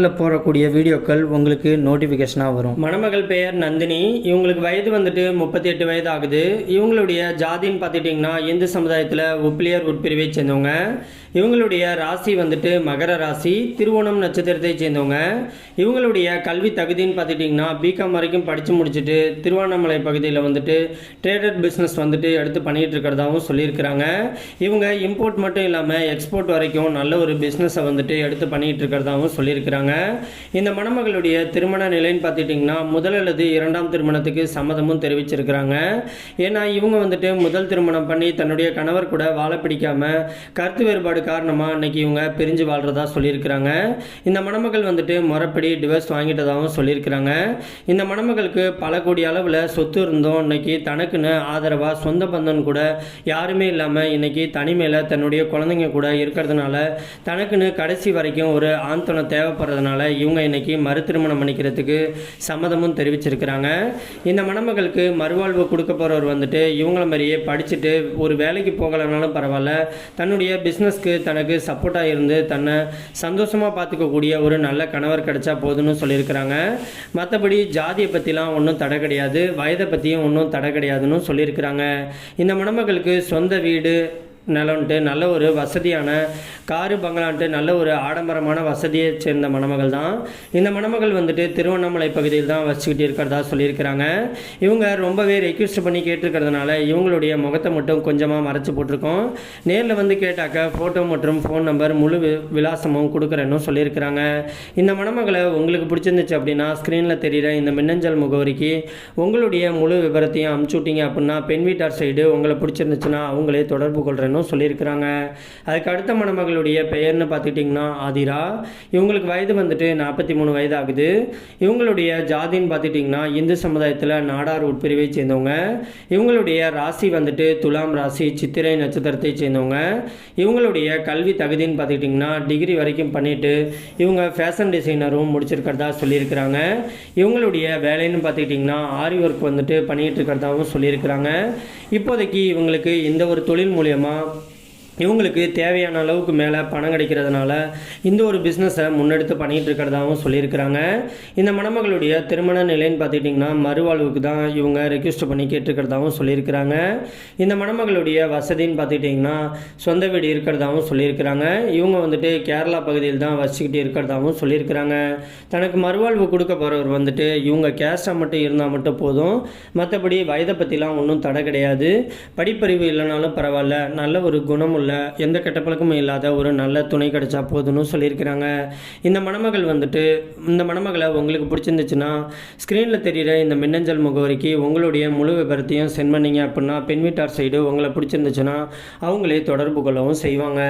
சேனலில் போடக்கூடிய வீடியோக்கள் உங்களுக்கு நோட்டிஃபிகேஷனாக வரும். மணமகள் பெயர் நந்தினி. இவங்களுக்கு வயது வந்துட்டு முப்பத்தி எட்டு வயது ஆகுது இவங்களுடைய ஜாதின்னு பார்த்துட்டிங்கன்னா இந்து சமுதாயத்தில் உப்பிலியர் உட்பிரிவை சேர்ந்தவங்க. இவங்களுடைய ராசி வந்துட்டு மகர ராசி திருவோணம் நட்சத்திரத்தை சேர்ந்தவங்க. இவங்களுடைய கல்வி தகுதின்னு பார்த்துட்டிங்கன்னா பிகாம் வரைக்கும் படித்து முடிச்சுட்டு திருவண்ணாமலை பகுதியில் வந்துட்டு ட்ரேடட் பிஸ்னஸ் வந்துட்டு எடுத்து பண்ணிகிட்டு இருக்கிறதாகவும் சொல்லியிருக்கிறாங்க. இவங்க இம்போர்ட் மட்டும் இல்லாமல் எக்ஸ்போர்ட் வரைக்கும் நல்ல ஒரு பிஸ்னஸை வந்துட்டு எடுத்து பண்ணிகிட்டு இருக்கிறதாகவும் சொல்லியிருக்கிறாங்க. இந்த மணமகளுடைய திருமண நிலைன்னு பார்த்துட்டிங்கன்னா முதல் அல்லது இரண்டாம் திருமணத்துக்கு சம்மதமும் தெரிவிச்சிருக்கிறாங்க. ஏன்னா இவங்க வந்துட்டு முதல் திருமணம் பண்ணி தன்னுடைய கணவர் கூட வாழ பிடிக்காமல் கருத்து வேறுபாடு காரணமாக இன்றைக்கி இவங்க பிரிஞ்சு வாழ்கிறதா சொல்லியிருக்கிறாங்க. இந்த மணமகள் வந்துட்டு முறைப்படி டிவர்ஸ் வாங்கிட்டதாகவும் சொல்லியிருக்கிறாங்க. இந்த மணமகளுக்கு பல கோடி அளவில் சொத்து இருந்தோம். இன்னைக்கு தனக்குன்னு ஆதரவாக சொந்த பந்தம் கூட யாருமே இல்லாமல் இன்னைக்கு தனிமையில் தன்னுடைய குழந்தைங்க கூட இருக்கிறதுனால தனக்குன்னு கடைசி வரைக்கும் ஒரு ஆண் தேவைப்படுறது இருக்கிறதுனால இவங்க இன்னைக்கு மறு திருமணம் பண்ணிக்கிறதுக்கு சம்மதமும் தெரிவிச்சிருக்கிறாங்க. இந்த மணமகளுக்கு மறுவாழ்வு கொடுக்க போகிறவர் வந்துட்டு இவங்கள மாதிரியே படிச்சுட்டு ஒரு வேலைக்கு போகலைனாலும் பரவாயில்ல. தன்னுடைய பிஸ்னஸ்க்கு தனக்கு சப்போர்ட்டாக இருந்து தன்னை சந்தோஷமாக பார்த்துக்கக்கூடிய ஒரு நல்ல கணவர் கிடைச்சா போதும்னு சொல்லியிருக்கிறாங்க. மற்றபடி ஜாதியை பற்றிலாம் ஒன்றும் தடை கிடையாது. வயதை பற்றியும் ஒன்றும் தடை கிடையாதுன்னு சொல்லியிருக்கிறாங்க. இந்த மணமகளுக்கு சொந்த வீடு நிலம்ன்ட்டு நல்ல ஒரு வசதியான காரு பங்களான்ட்டு நல்ல ஒரு ஆடம்பரமான வசதியை சேர்ந்த மணமகள் தான். இந்த மணமகள் வந்துட்டு திருவண்ணாமலை பகுதியில் தான் வச்சுக்கிட்டு இருக்கிறதா சொல்லியிருக்கிறாங்க. இவங்க ரொம்பவே ரெக்வஸ்ட் பண்ணி கேட்டிருக்கிறதுனால இவங்களுடைய முகத்தை மட்டும் கொஞ்சமாக மறைச்சி போட்டிருக்கோம். நேரில் வந்து கேட்டாக்க ஃபோட்டோ மற்றும் ஃபோன் நம்பர் முழு வி- விலாசமும் கொடுக்குறேன்னு சொல்லியிருக்கிறாங்க. இந்த மணமகளை உங்களுக்கு பிடிச்சிருந்துச்சு அப்படின்னா ஸ்க்ரீனில் தெரிகிற இந்த மின்னஞ்சல் முகவரிக்கு உங்களுடைய முழு விவரத்தையும் அமுச்சு விட்டீங்க அப்படின்னா பெண் வீட்டார் சைடு உங்களை பிடிச்சிருந்துச்சுன்னா அவங்களே தொடர்பு கொள்கிறேன்னு சொல்லியிருக்கிறாங்க. அதுக்கு அடுத்த மணமகளுடைய பெயர்னு பார்த்துக்கிட்டிங்கன்னா ஆதிரா. இவங்களுக்கு வயது வந்துட்டு நாற்பத்தி மூணு வயது ஆகுது இவங்களுடைய ஜாதின்னு பார்த்துட்டிங்கன்னா இந்து சமுதாயத்தில் நாடார் உட்பிரிவை சேர்ந்தவங்க. இவங்களுடைய ராசி வந்துட்டு துலாம் ராசி சித்திரை நட்சத்திரத்தை சேர்ந்தவங்க. இவங்களுடைய கல்வி தகுதின்னு பார்த்துக்கிட்டிங்கன்னா டிகிரி வரைக்கும் பண்ணிட்டு இவங்க ஃபேஷன் டிசைனரும் முடிச்சிருக்கிறதா சொல்லியிருக்கிறாங்க. இவங்களுடைய வேலைன்னு பார்த்துக்கிட்டிங்கன்னா ஆரி ஒர்க் வந்துட்டு பண்ணிகிட்டு இருக்கிறதாகவும் சொல்லியிருக்கிறாங்க. இப்போதைக்கு இவங்களுக்கு இந்த ஒரு தொழில் Lord. இவங்களுக்கு தேவையான அளவுக்கு மேலே பணம் கிடைக்கிறதுனால இந்த ஒரு பிஸ்னஸை முன்னெடுத்து பண்ணிகிட்டு இருக்கிறதாகவும் சொல்லியிருக்கிறாங்க. இந்த மணமகளுடைய திருமண நிலைன்னு பார்த்துக்கிட்டிங்கன்னா மறுவாழ்வுக்கு தான் இவங்க ரெக்வஸ்ட் பண்ணி கேட்டுருக்கிறதாகவும் சொல்லியிருக்கிறாங்க. இந்த மணமகளுடைய வசதின்னு பார்த்துக்கிட்டிங்கன்னா சொந்த வீடு இருக்கிறதாகவும் சொல்லியிருக்கிறாங்க. இவங்க வந்துட்டு கேரளா பகுதியில் தான் வசிக்கிட்டு இருக்கிறதாகவும் சொல்லியிருக்கிறாங்க. தனக்கு மறுவாழ்வு கொடுக்க போகிறவர் வந்துட்டு இவங்க கேஸ்டாக மட்டும் இருந்தால் மட்டும் போதும். மற்றபடி வயதை பற்றிலாம் ஒன்றும் தடை கிடையாது. படிப்பறிவு இல்லைனாலும் பரவாயில்ல. நல்ல ஒரு குணமுள்ள எந்த கெட்ட பழக்கமும் இல்லாத ஒரு நல்ல துணை கிடைச்சா போதும்னு சொல்லியிருக்கிறாங்க. இந்த மணமகள் வந்துட்டு இந்த மணமகளை உங்களுக்கு பிடிச்சிருந்துச்சுன்னா ஸ்க்ரீனில் தெரிகிற இந்த மின்னஞ்சல் முகவரிக்கு உங்களுடைய முழு விபரத்தையும் சென்ட் பண்ணீங்க அப்படின்னா பெண் வீட்டார் சைடு உங்களை பிடிச்சிருந்துச்சுன்னா அவங்களே தொடர்பு கொள்ளவும் செய்வாங்க.